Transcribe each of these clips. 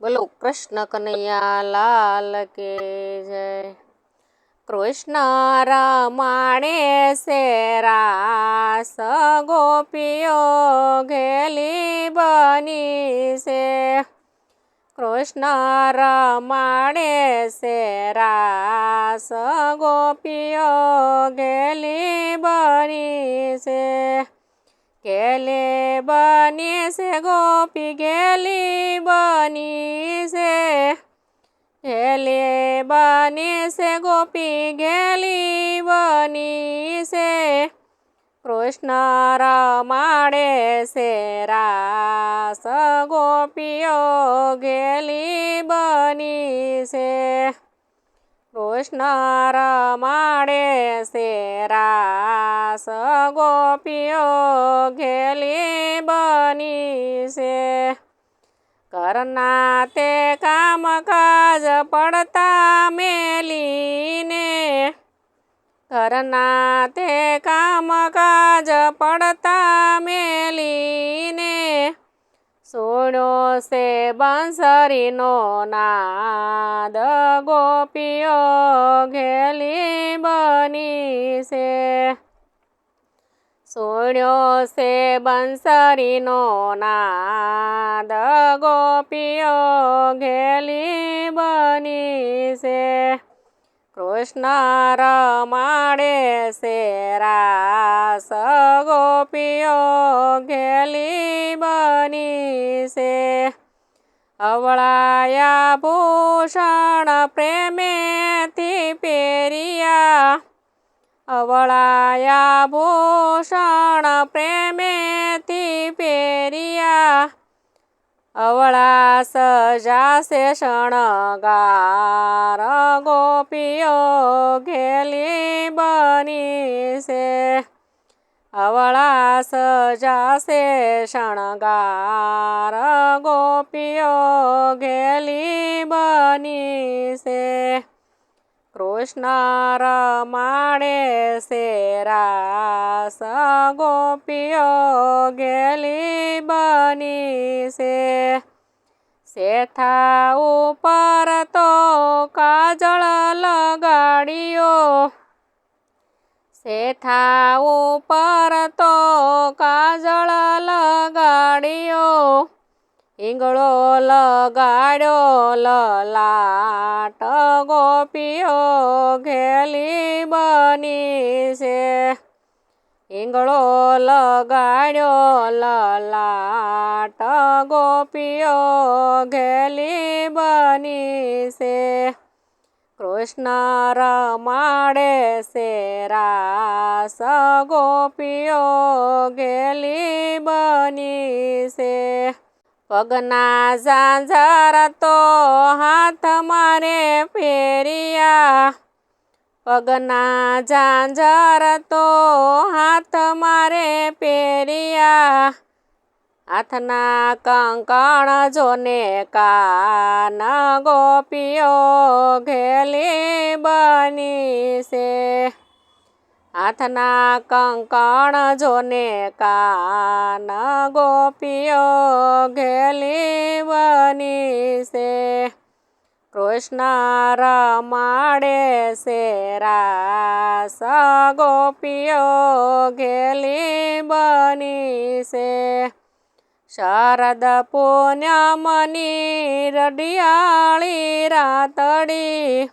બોલો, કૃષ્ણ કનૈયા લાલ કે જય? કૃષ્ણ રમાણે શેરા રાસ ગોપીઓ ઘેલી બની છે કૃષ્ણ રમાણે શેરા રાસ ગોપીઓ ઘેલી બની છે ગેલે બની છે ગોપી ગેલી બની છે ગેલે બની છે ગોપી ગેલી બની છે કૃષ્ણ રમાડે છે રાસ ગોપીઓ ગેલી બની છે કૃષ્ણ રમાડે છે રાસ ગોપીઓ ઘેલી બની છે કરના તે કામ કાજ પડતા મેલીને. કરના તે કામ કાજ પડતા મેલીને. સોણ્યો છે બંસરીનો નાદ, ગોપીઓ ઘેલી બની છે. સોણ્યો છે બંસરીનો નાદ, ગોપીઓ ઘેલી બની છે. કૃષ્ણ રમાડે છે રાસ ગોપીઓ ઘેલી બની છે. અવળાયા ભૂષણ પ્રેમેથી પેરિયા અવળાયા ભૂષણ પ્રેમેથી પેરિયા અવળા સજાશે શણગાર ગોપીઓ ઘેલી બની છે અવળા સજાશે શણગાર ગોપીઓ ઘેલી બની છે કૃષ્ણ રમાણે છે રાસ ગોપીઓ ગેલી બની છે. શેથા ઉપર તો કાજળ લગાડ્યો. શેથા ઉપર તો કાજળ લગાડ્યો. ઈંગળો લગાડ્યો, લલાટ ગોપીઓ ઘેલી બની છે. ઈંગળો લગાડ્યો, લલાટ ગોપીઓ ઘેલી બની છે. કૃષ્ણ રમાડે છે, રાસ ગોપીઓ ઘેલી બની છે. પગના ઝાંઝર તો હાથ મારે ફેરિયા. પગના ઝાંઝર તો હાથ મારે પહેર્યા હાથના કંકણ જોને કાન ગોપીઓ ઘેલી બની છે હાથના કંકણ જોને કાન ગોપીઓ ઘેલી બની છે કૃષ્ણ રમાડે છે રાસ ગોપીઓ ઘેલી બની છે શરદ પુણ્યમની રડિયાળી રાતડી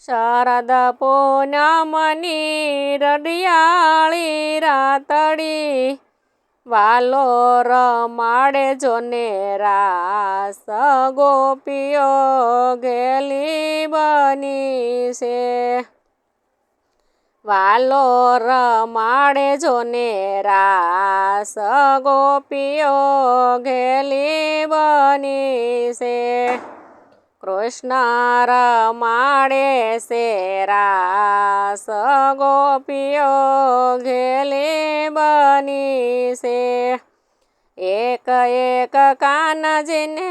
શરદ પૂનમની રડિયાળી રાતડી વાલો રમાડે જોને રાસ ગોપીઓ ઘેલી બની છે વાલો રમાડે જોને રાસ ગોપીઓ ઘેલી બની છે કૃષ્ણ રમાડે છે રાસ ગોપીઓ ઘેલી બની છે. એક એક કાનજીને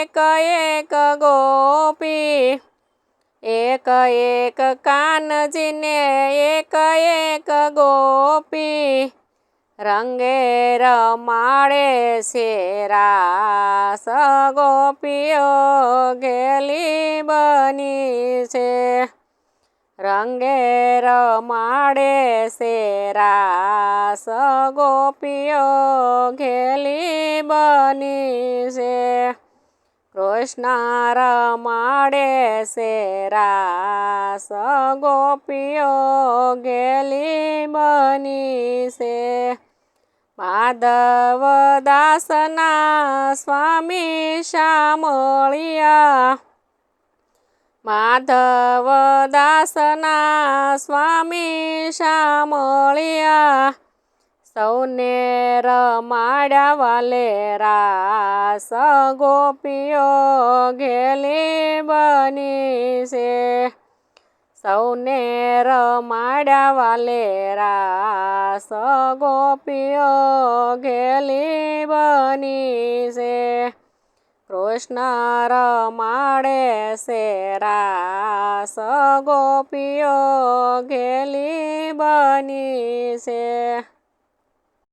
એક એક ગોપી, એક એક કાનજીને એક એક ગોપી રંગે રમાડે છે રાસ. ગોપીઓ ગેલી બની છે. રંગે રમાડે છે રાસ. ગોપીઓ ઘેલી બની છે. કૃષ્ણ રમાડે છે રાસ. ગોપીઓ ઘેલી બની છે. માધવ દાસના સ્વામી શામળિયા. માધવ દાસના સ્વામી શામળિયા. સૌને રમાડ્યા વાલે રાસ ગોપીઓ ઘેલી બની છે. સૌને રમાડ્યા વાલેરા સગોપીઓ ઘેલી બની છે. કૃષ્ણ રમાડે છે રાસ ગોપીઓ ઘેલી બની છે.